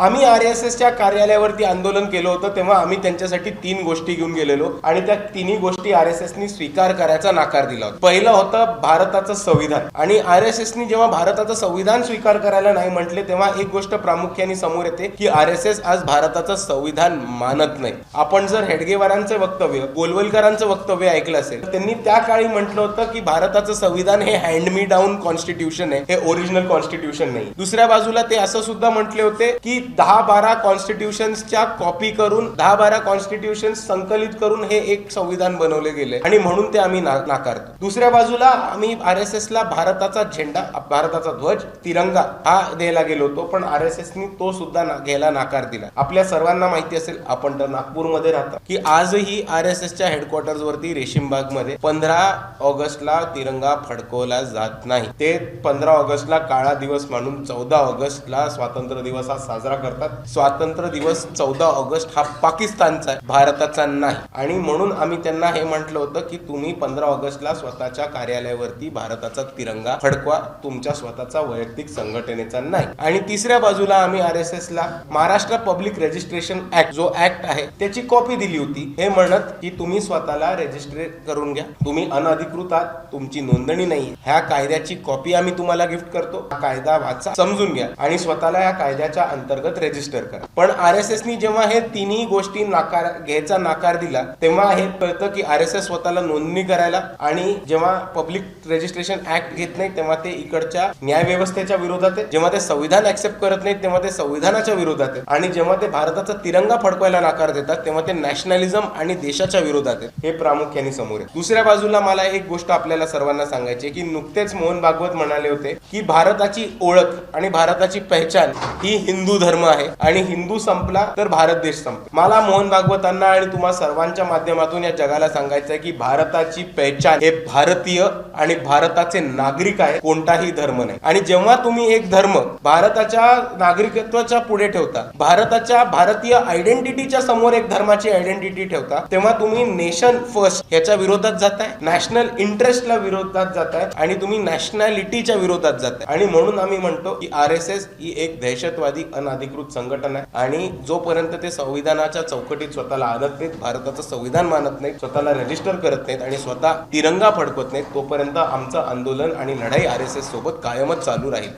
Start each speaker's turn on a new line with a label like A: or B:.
A: आम्ही R S एसच्या कार्यालयावरती आंदोलन केलं होतं तेव्हा आम्ही त्यांच्यासाठी तीन गोष्टी घेऊन गेलेलो आणि त्या तिन्ही गोष्टी आर एस एसनी स्वीकार करायचा नाकार दिला होता. पहिलं होतं भारताचं संविधान. आणि आर एस एसनी जेव्हा भारताचं संविधान स्वीकार करायला नाही म्हटले तेव्हा एक गोष्ट प्रामुख्याने समोर येते की आर एस एस आज भारताचं संविधान मानत नाही. आपण जर हेडगेवारांचं वक्तव्य गोलवलकरांचं वक्तव्य ऐकलं असेल तर त्यांनी त्या काळी म्हटलं होतं की भारताचं संविधान हे हँड मी डाऊन कॉन्स्टिट्यूशन आहे हे ओरिजिनल कॉन्स्टिट्यूशन नाही. दुसऱ्या बाजूला ते असं सुद्धा म्हटले होते की दहा बारा कॉन्स्टिट्यूशनच्या कॉपी करून दहा बारा कॉन्स्टिट्यूशन संकलित करून हे एक संविधान बनवले गेले. आणि म्हणून ते आम्ही नाकारतो. दुसऱ्या बाजूला आम्ही आर एस एस ला भारताचा झेंडा भारताचा ध्वज तिरंगा हा द्यायला गेलो होतो पण आर एस एस तो सुद्धा घ्यायला नाकार दिला. आपल्या सर्वांना माहिती असेल आपण तर नागपूरमध्ये राहता. की आजही आर एस एसच्या हेडक्वार्टर्स वरती रेशीमबागमध्ये पंधरा ऑगस्टला तिरंगा फडकवला जात नाही. ते पंधरा ऑगस्टला काळा दिवस मानून चौदा ऑगस्टला स्वातंत्र्य दिवस हा साजरा करतात. स्वातंत्र्य दिवस चौदा ऑगस्ट हा पाकिस्तानचा आहे भारताचा नाही. आणि म्हणून आम्ही त्यांना हे म्हटलं होतं की तुम्ही पंधरा ऑगस्टला स्वतःच्या कार्यालयावरती भारताचा तिरंगा फडकवा तुमच्या स्वतःचा वैयक्तिक संघटनेचा नाही. आणि तिसऱ्या बाजूला आम्ही आर एस एस ला महाराष्ट्र पब्लिक रजिस्ट्रेशन ऍक्ट जो ऍक्ट आहे त्याची कॉपी दिली होती. हे म्हणत की तुम्ही स्वतःला रजिस्ट्रेट करून घ्या. तुम्ही अनधिकृत आहात तुमची नोंदणी नाही. ह्या कायद्याची कॉपी आम्ही तुम्हाला गिफ्ट करतो. हा कायदा वाचा समजून घ्या. आणि स्वतःला या कायद्याच्या अंतर्गत रजिस्टर करा. पण आर एस एसनी जेव्हा हे तिन्ही गोष्टी नाकार घ्यायचा नाकार दिला तेव्हा हे कळतं की आर एस एस स्वतःला नोंदणी करायला आणि जेव्हा पब्लिक रजिस्ट्रेशन ऍक्ट घेत नाही तेव्हा ते इकडच्या न्यायव्यवस्थेच्या विरोधात आहे. जेव्हा ते संविधान ऍक्सेप्ट करत नाहीत तेव्हा ते संविधानाच्या विरोधात आहे. आणि जेव्हा ते भारताचा तिरंगा फडकवायला नाकार देतात तेव्हा ते नॅशनलिझम आणि देशाच्या विरोधात आहे. हे प्रामुख्याने समोर आहे. दुसऱ्या बाजूला मला एक गोष्ट आपल्याला सर्वांना सांगायची आहे की नुकतेच मोहन भागवत म्हणाले होते की भारताची ओळख आणि भारताची पहचान ही हिंदू धर्म धर्म आहे आणि हिंदू संपला तर भारत देश संपला. मला मोहन भागवतांना आणि तुम्हा सर्वांच्या माध्यमातून या जगाला सांगायचं आहे की भारताची पहचान हे भारतीय आणि भारताचे नागरिक आहे कोणताही धर्म नाही. आणि जेव्हा तुम्ही एक धर्म भारताच्या नागरिकत्वाच्या पुढे ठेवता भारताच्या भारतीय आयडेंटिटीच्या समोर एक धर्माची आयडेंटिटी ठेवता तेव्हा तुम्ही नेशन फर्स्ट ह्याच्या विरोधात जाताय नॅशनल इंटरेस्टला विरोधात जाताय आणि तुम्ही नॅशनॅलिटीच्या विरोधात जाताय. आणि म्हणून आम्ही म्हणतो की आर एस एस ही एक दहशतवादी अनाथ अनधिकृत संघटना आहे. आणि जोपर्यंत ते संविधानाच्या चौकटीत स्वतःला आणत नाहीत भारताचं संविधान मानत नाहीत स्वतःला रजिस्टर करत नाहीत आणि स्वतः तिरंगा फडकवत नाहीत तोपर्यंत आमचं आंदोलन आणि लढाई आर एस एस सोबत कायमच चालू राहील.